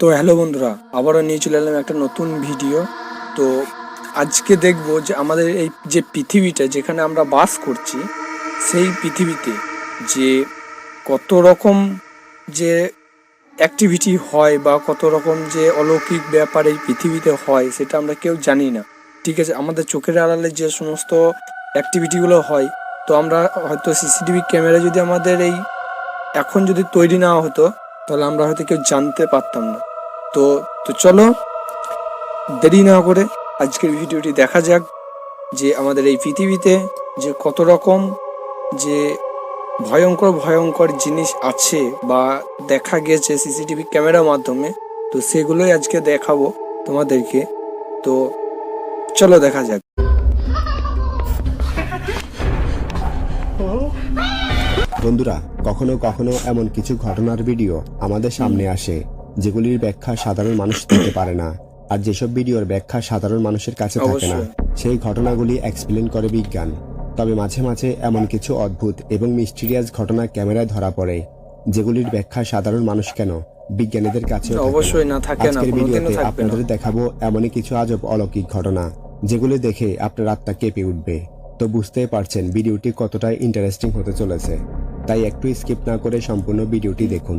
তো হ্যালো বন্ধুরা, আবারও নিয়ে চলে এলাম একটা নতুন ভিডিও তো আজকে দেখব যে আমাদের এই যে পৃথিবীটা যেখানে আমরা বাস করছি, সেই পৃথিবীতে যে কত রকম যে অ্যাক্টিভিটি হয় বা কত রকম যে অলৌকিক ব্যাপার এই পৃথিবীতে হয়, সেটা আমরা কেউ জানি না। ঠিক আছে, আমাদের চোখের আড়ালে যে সমস্ত অ্যাক্টিভিটিগুলো হয়, তো আমরা হয়তো সিসিটিভি ক্যামেরা যদি আমাদের এই এখন যদি তৈরি না হতো তাহলে আমরা হয়তো কেউ জানতে পারতাম না। তো তো চলো, দেরি না করে আজকের ভিডিওটি দেখা যাক যে আমাদের এই পৃথিবীতে যে কত রকম যে ভয়ঙ্কর ভয়ঙ্কর জিনিস আছে বা দেখা গেছে সিসিটিভি ক্যামেরার মাধ্যমে, তো সেগুলোই আজকে দেখাবো তোমাদেরকে। তো চলো দেখা যাক। বন্ধুরা কখনো কখনো এমন কিছু ঘটনার ভিডিও আমাদের সামনে আসে যেগুলির ব্যাখ্যা সাধারণ মানুষ দিতে পারে না। আর যেসব ভিডিওর ব্যাখ্যা সাধারণ মানুষের কাছে থাকে না সেই ঘটনাগুলি এক্সপ্লেন করে বিজ্ঞান। তবে মাঝে মাঝে এমন কিছু অদ্ভুত এবং মিস্টিরিয়াস ঘটনা ক্যামেরায় ধরা পড়ে যেগুলির ব্যাখ্যা সাধারণ মানুষ কেন? বিজ্ঞানীদের কাছে অবশ্যই না থাকে না ভিডিওতে আপনাদের দেখাবো এমনই কিছু আজব অলৌকিক ঘটনা যেগুলি দেখে আপনার আত্মা কেঁপে উঠবে। তো বুঝতেই পারছেন ভিডিওটি কতটা ইন্টারেস্টিং হতে চলেছে। তাই একটু স্কিপ না করে সম্পূর্ণ ভিডিওটি দেখুন।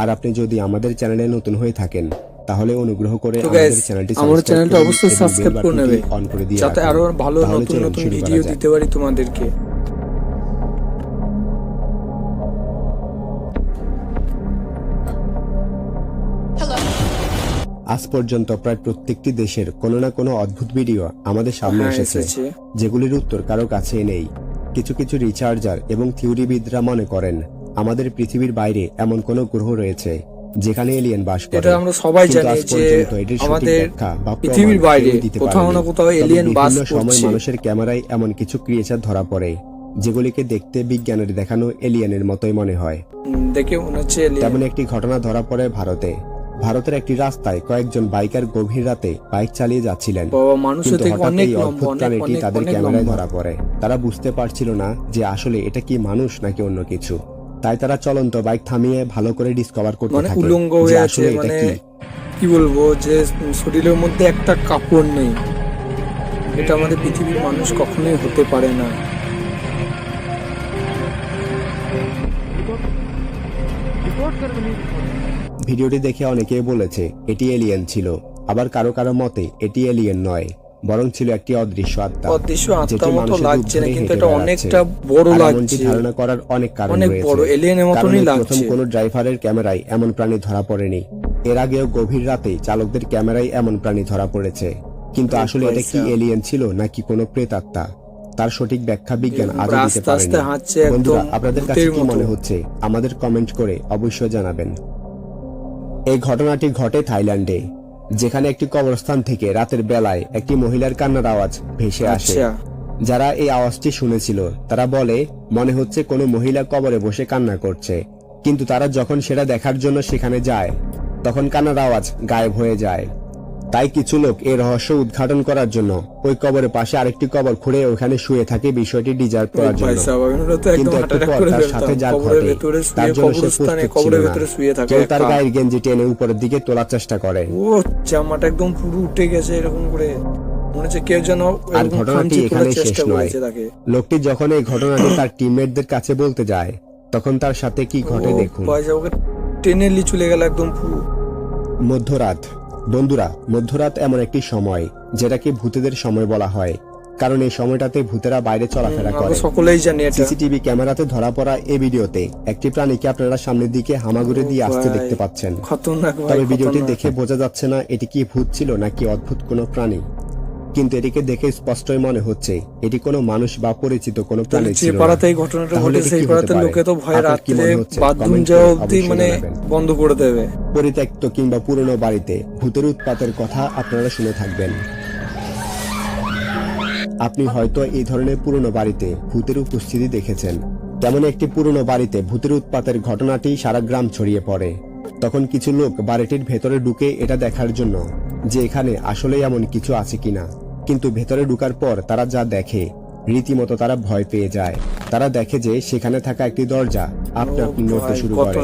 আর আপনি যদি আমাদের চ্যানেলে নতুন হয়ে থাকেন তাহলে অনুগ্রহ করে আমাদের চ্যানেলটি আমার চ্যানেলটা অবশ্যই সাবস্ক্রাইব করে নেবে অন করে দিয়ে যাতে আরও ভালো নতুন নতুন ভিডিও দিতে পারি তোমাদেরকে। আজ পর্যন্ত প্রায় প্রত্যেকটি দেশের কোনো না কোনো অদ্ভুত ভিডিও আমাদের সামনে হ্যাঁ, এসেছে। যেগুলির উত্তর কারও কাছেই নেই। কিছু কিছু রিচার্জার এবং থিওরিবিদরা মনে করেন আমাদের পৃথিবীর বাইরে এমন কোনো গ্রহ রয়েছে যেখানে এলিয়েন বাস করে। এটা আমরা সবাই জানি যে আমাদের পৃথিবীর বাইরে কোথাও না কোথাও এলিয়েন বাস বিভিন্ন সময় মানুষের ক্যামেরায় এমন কিছু ক্রিয়েচার ধরা পড়ে যেগুলিকে দেখতে বিজ্ঞানের দেখানো এলিয়েনের মতোই মনে হয়। দেখে মনে হচ্ছে। তেমন একটি ঘটনা ধরা পড়ে ভারতে। ভারতের একটি রাস্তায় কয়েকজন বাইকার গভীর রাতে বাইক চালিয়ে যাচ্ছিলেন বাবা কিন্তু হঠাৎ এই অদ্ভুত প্রাণীটি তাদের ক্যামেরায় ধরা পড়ে তারা বুঝতে পারছিল না যে আসলে এটা কি মানুষ নাকি অন্য কিছু তাই তারা চলন্ত বাইক থামিয়ে ভালো করে ডিসকভার করতে মানে থাকে উলঙ্গ হয়ে আছে আসলে এটা মানে কি কি বলব যে শরীরের মধ্যে একটা কাপড় নেই এটা আমাদের পৃথিবীর মানুষ কখনোই হতে পারে না ভিডিওটি দেখে অনেকেই বলেছে এটি এলিয়েন ছিল। আবার কারও কারও মতে এটি এলিয়েন নয় বরং ছিল একটি অদৃশ্য আত্মা অদৃশ্য যেটি আত্মার মতো লাগছে না কিন্তু এটা অনেকটা বড় লাগছে। ধারণা করার অনেক কারণ অনেক বড় এলিয়েনের মতনই এই প্রথম লাগছে। কোনো ড্রাইভারের ক্যামেরায় এমন প্রাণী ধরা পড়েনি। এর আগেও গভীর রাতে চালকদের ক্যামেরায় এমন প্রাণী ধরা পড়েছে। কিন্তু আসলে এটা কি এলিয়েন ছিল নাকি কোনো প্রেতাত্মা? তার সঠিক ব্যাখ্যা বিজ্ঞান আজও দিতে পারেনি। বন্ধুরা আপনাদের কাছে কি মনে হচ্ছে? আমাদের কমেন্ট করে অবশ্যই জানাবেন। এই ঘটনাটি ঘটে থাইল্যান্ডে যেখানে একটি কবরস্থান থেকে রাতের বেলায় একটি মহিলার কান্নার আওয়াজ ভেসে আসে। আচ্ছা। যারা এই আওয়াজটি শুনেছিল তারা বলে মনে হচ্ছে কোনো মহিলা কবরে বসে কান্না করছে। কিন্তু তারা যখন সেটা দেখার জন্য সেখানে যায় তখন কান্নার আওয়াজ গায়েব হয়ে যায়। তাই কিছু লোক এই রহস্য উদ্ঘাটন করার জন্য ওই কবরের পাশে আরেকটি কবর খুঁড়ে ওখানে শুয়ে থাকে বিষয়টি ডিজার্ভ করার জন্য। কিন্তু একটু পর তার সাথে যা ঘটে তার জন্য সে প্রস্তুত ছিল কবরের না। ভেতরে শুয়ে থাকে কেউ তার গায়ের গেঞ্জি টেনে উপরের দিকে তোলার চেষ্টা করে। ও জামাটা একদম পুরো উঠে গেছে এরকম করে। মনে হচ্ছে কেউ যেন আর ঘটনাটি এখানেই শেষ নয়। লোকটি যখন এই ঘটনাটি তার টিমমেটদের কাছে বলতে যায় তখন তার সাথে কি ঘটে দেখুন। টেনে চলে গেল একদম পুরো। মধ্যরাত বন্ধুরা মধ্যরাত এমন একটি সময় যেটাকে ভূতেদের সময় বলা হয় কারণ এই সময়টাতে ভূতেরা বাইরে চলাফেরা করে। সকলেই জানি এটা। সিসিটিভি ক্যামেরাতে ধরা পড়া এই ভিডিওতে একটি প্রাণীকে আপনারা সামনের দিকে হামাগুড়ি দিয়ে আসতে দেখতে পাচ্ছেন। তবে ভিডিওটি দেখে বোঝা যাচ্ছে না এটি কি ভূত ছিল নাকি অদ্ভুত কোনো প্রাণী। কিন্তু এটিকে দেখে স্পষ্টই মনে হচ্ছে এটি কোনো মানুষ বা পরিচিত কোনো প্রাণী ছিল। পাড়াতে এই ঘটনাটা তাহলে ঘটে সেই পাড়াতে লোকে তো ভয়ে রাত্রে বাথরুম যাওয়া মানে বন্ধ করে দেবে। পরিত্যক্ত কিংবা পুরনো বাড়িতে ভূতের উৎপাতের কথা আপনারা শুনে থাকবেন। আপনি হয়তো এই ধরনের পুরনো বাড়িতে ভূতের উপস্থিতি দেখেছেন। তেমন একটি পুরনো বাড়িতে ভূতের উৎপাতের ঘটনাটি সারা গ্রাম ছড়িয়ে পড়ে। তখন কিছু লোক বাড়িটির ভেতরে ঢুকে এটা দেখার জন্য যে এখানে আসলে এমন কিছু আছে কিনা। কিন্তু ভেতরে ঢুকার পর তারা যা দেখে রীতিমতো তারা ভয় পেয়ে যায়। তারা দেখে যে সেখানে থাকা একটি দরজা আপনা আপনি নড়তে শুরু করে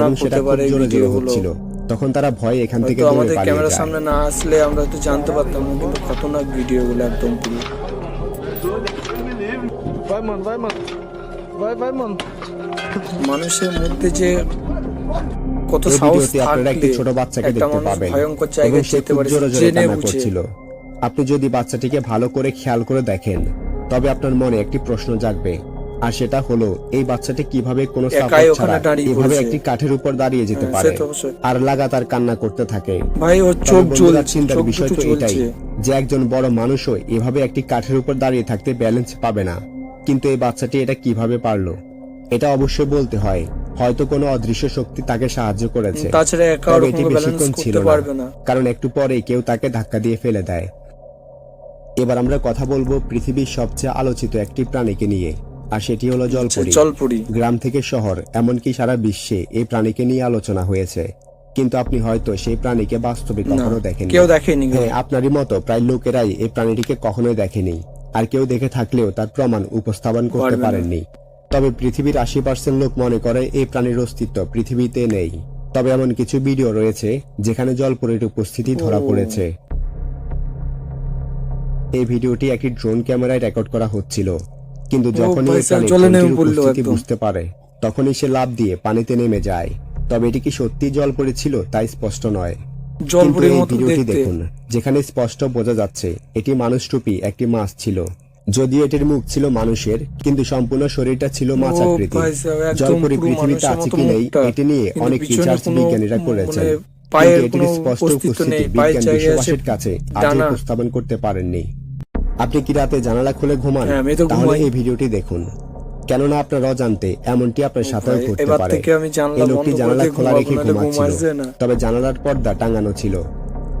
এবং সেটা খুব জোরে জোরে হচ্ছিল। তখন তারা ভয়ে এখান থেকে দৌড়ে আমাদের পালিয়ে ক্যামেরার যায়। সামনে না আসলে আমরা হয়তো জানতে পারতাম না কিন্তু খতরনাক ভিডিওগুলো একদম পুরো. মানুষের মধ্যে যে কত সাহস ভিডিওতে আপনারা একটি থাকলে ছোট বাচ্চাকে একটা দেখতে মানুষ পাবেন। ভয়ঙ্কর জায়গায় যেতে পারে জোরে জোরে জেনে কান্না বুঝে। করছিল। আপনি যদি বাচ্চাটিকে ভালো করে খেয়াল করে দেখেন তবে আপনার মনে একটি প্রশ্ন জাগবে আর সেটা হলো এই বাচ্চাটি কীভাবে কোনো সাপোর্ট ছাড়া এভাবে একটি কাঠের উপর দাঁড়িয়ে যেতে হ্যাঁ, পারে। আর লাগাতার কান্না করতে থাকে। ভাই চোখ চিন্তার বিষয় তো এটাই যে একজন বড় মানুষও এভাবে একটি কাঠের উপর দাঁড়িয়ে থাকতে ব্যালেন্স পাবে না। কিন্তু এই বাচ্চাটি এটা কীভাবে পারল? এটা অবশ্যই বলতে হয়। হয়তো কোনো অদৃশ্য শক্তি তাকে সাহায্য করেছে। তাছাড়া এটি বেশিক্ষণ ছিল না। কারণ একটু পরে কেউ তাকে ধাক্কা দিয়ে ফেলে দেয়। এবার আমরা কথা বলব পৃথিবীর সবচেয়ে আলোচিত একটি প্রাণীকে নিয়ে আর সেটি হলো জলপরি। জলপুরি। গ্রাম থেকে শহর এমনকি সারা বিশ্বে এই প্রাণীকে নিয়ে আলোচনা হয়েছে। কিন্তু আপনি হয়তো সেই প্রাণীকে বাস্তবে কখনো দেখেননি। কেউ দেখেনি। হ্যাঁ আপনারই মতো প্রায় লোকেরাই এই প্রাণীটিকে কখনোই দেখেনি আর কেউ দেখে থাকলেও তার প্রমাণ উপস্থাপন করতে পারেননি। তবে পৃথিবীর আশি পার্সেন্ট লোক মনে করে এই প্রাণীর অস্তিত্ব পৃথিবীতে নেই। তবে এমন কিছু ভিডিও রয়েছে যেখানে জলপরীর উপস্থিতি ধরা পড়েছে। এই ভিডিওটি একটি ড্রোন ক্যামেরায় রেকর্ড করা হচ্ছিল। কিন্তু যখনই প্রাণী ড্রোনটির উপস্থিতি বুঝতে পারে তখনই সে লাভ দিয়ে পানিতে নেমে যায়। তবে এটি কি সত্যি জল পড়েছিল তাই স্পষ্ট নয়। কিন্তু এই ভিডিওটি দেখুন যেখানে স্পষ্ট বোঝা যাচ্ছে এটি মানুষরূপী একটি মাছ ছিল। যদিও এটির মুখ ছিল মানুষের কিন্তু সম্পূর্ণ শরীরটা ছিল মাছ জলপরি পৃথিবীতে আছে কি নেই এটি নিয়ে অনেক রিসার্চ বিজ্ঞানীরা মানে করেছেন। কিন্তু এটির স্পষ্ট উপস্থিতি বিজ্ঞান বিশ্ববাসীর কাছে আজও উপস্থাপন করতে পারেননি। আপনি কি রাতে জানালা খুলে ঘুমান? হ্যাঁ, তাহলে এই ভিডিওটি দেখুন। কেননা আপনার অজান্তে এমনটি আপনার সাথেও ঘটতে পারে। এই লোকটি জানালা খোলা রেখে ঘুমাচ্ছিল। তবে জানালার পর্দা টাঙানো ছিল।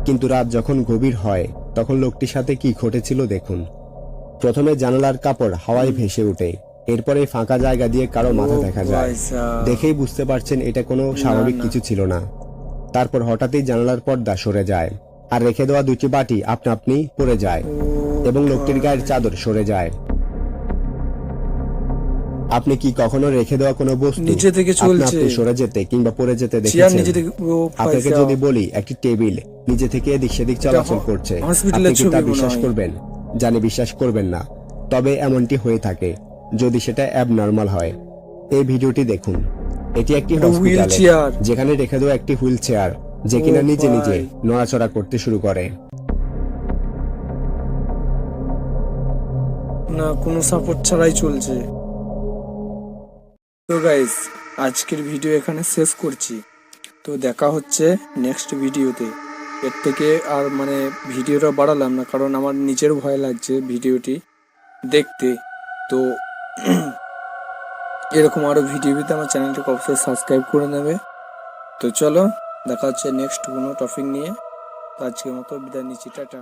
কিন্তু রাত যখন গভীর হয় তখন লোকটির সাথে কি ঘটেছিল দেখুন। প্রথমে জানালার কাপড় হাওয়ায় ভেসে ওঠে। এরপরে ফাঁকা জায়গা দিয়ে কারও মাথা দেখা যায়। দেখেই বুঝতে পারছেন এটা কোনো স্বাভাবিক কিছু ছিল না। তারপর হঠাৎই জানালার পর্দা সরে যায়। আর রেখে দেওয়া দুটি বাটি আপনা আপনি পড়ে যায়। এবং লোকটির গায়ের চাদর সরে যায়। আপনি কি কখনো রেখে দেওয়া কোনো বস্তু নিচে থেকে চলছে। আপনি সরে যেতে কিংবা পড়ে যেতে দেখেছেন? নিচে থেকে আপনাকে যদি বলি একটি টেবিল নিজে থেকে এদিক সেদিক চলাচল করছে। আপনি কি তা বিশ্বাস করবেন? জানি বিশ্বাস করবেন না। তবে এমনটি হয়ে থাকে যদি সেটা অ্যাবনর্মাল হয়। এই ভিডিওটি দেখুন। এটি একটি হসপিটাল যেখানে রেখে দেওয়া একটি হুইল চেয়ার যে কিনা নিজে নিজে নড়াচড়া করতে শুরু করে। না, কোনো সাপোর্ট ছাড়াই চলছে। তো গাইস আজকের ভিডিও এখানে শেষ করছি। তো দেখা হচ্ছে নেক্সট ভিডিওতে এর থেকে আর মানে ভিডিওটা বাড়ালাম না, কারণ আমার নিজের ভয় লাগছে ভিডিওটি দেখতে। তো এরকম আরও ভিডিও পেতে আমার চ্যানেলটিকে অবশ্যই সাবস্ক্রাইব করে নেবে। তো চলো, দেখা হচ্ছে নেক্সট কোনো টপিক নিয়ে। আজকের মতো বিদায় নিচ্ছি, টাটা।